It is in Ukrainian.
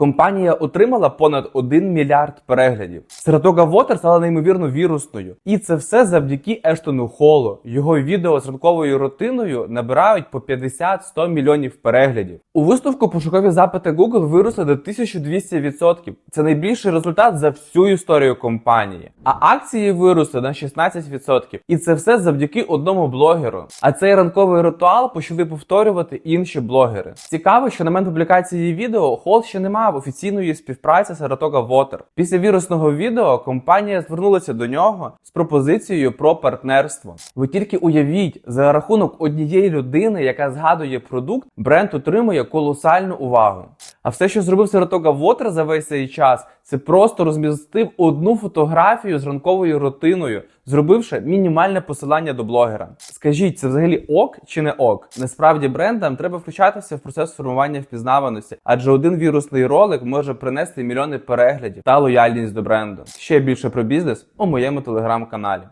Компанія отримала понад 1 мільярд переглядів. Саратога Water стала неймовірно вірусною, і це все завдяки Ештону Холлу. Його відео з ранковою рутиною набирають по 50-100 мільйонів переглядів. У висновку пошукові запити Google виросли до 1200%. Це найбільший результат за всю історію компанії. А акції виросли на 16%. І це все завдяки одному блогеру. А цей ранковий ритуал почали повторювати інші блогери. Цікаво, що на момент публікації відео Холл ще не мав офіційної співпраці з Saratoga Water. Після вірусного відео компанія звернулася до нього з пропозицією про партнерство. Ви тільки уявіть, за рахунок однієї людини, яка згадує продукт, бренд отримує колосальну увагу. А все, що зробив Saratoga Water за весь цей час, це просто розмістив одну фотографію з ранковою рутиною, зробивши мінімальне посилання до блогера. Скажіть, це взагалі ок чи не ок? Насправді брендам треба включатися в процес формування впізнаваності, адже один вірусний ролик може принести мільйони переглядів та лояльність до бренду. Ще більше про бізнес у моєму телеграм-каналі.